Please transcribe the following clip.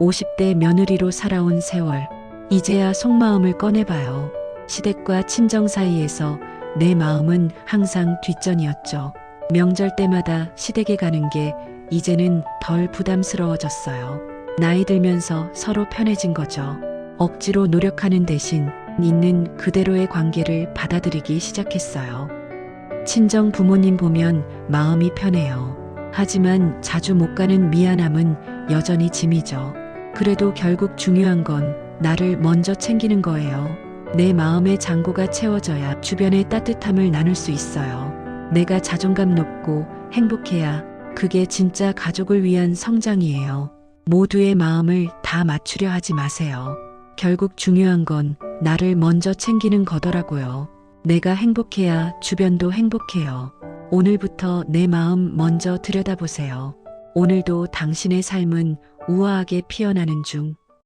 50대 며느리로 살아온 세월. 이제야 속마음을 꺼내봐요. 시댁과 친정 사이에서 내 마음은 항상 뒷전이었죠. 명절 때마다 시댁에 가는 게 이제는 덜 부담스러워졌어요. 나이 들면서 서로 편해진 거죠. 억지로 노력하는 대신 있는 그대로의 관계를 받아들이기 시작했어요. 친정 부모님 보면 마음이 편해요. 하지만 자주 못 가는 미안함은 여전히 짐이죠. 그래도 결국 중요한 건 나를 먼저 챙기는 거예요. 내 마음의 창고가 채워져야 주변의 따뜻함을 나눌 수 있어요. 내가 자존감 높고 행복해야 그게 진짜 가족을 위한 성장이에요. 모두의 마음을 다 맞추려 하지 마세요. 결국 중요한 건 나를 먼저 챙기는 거더라고요. 내가 행복해야 주변도 행복해요. 오늘부터 내 마음 먼저 들여다보세요. 오늘도 당신의 삶은 우아하게 피어나는 중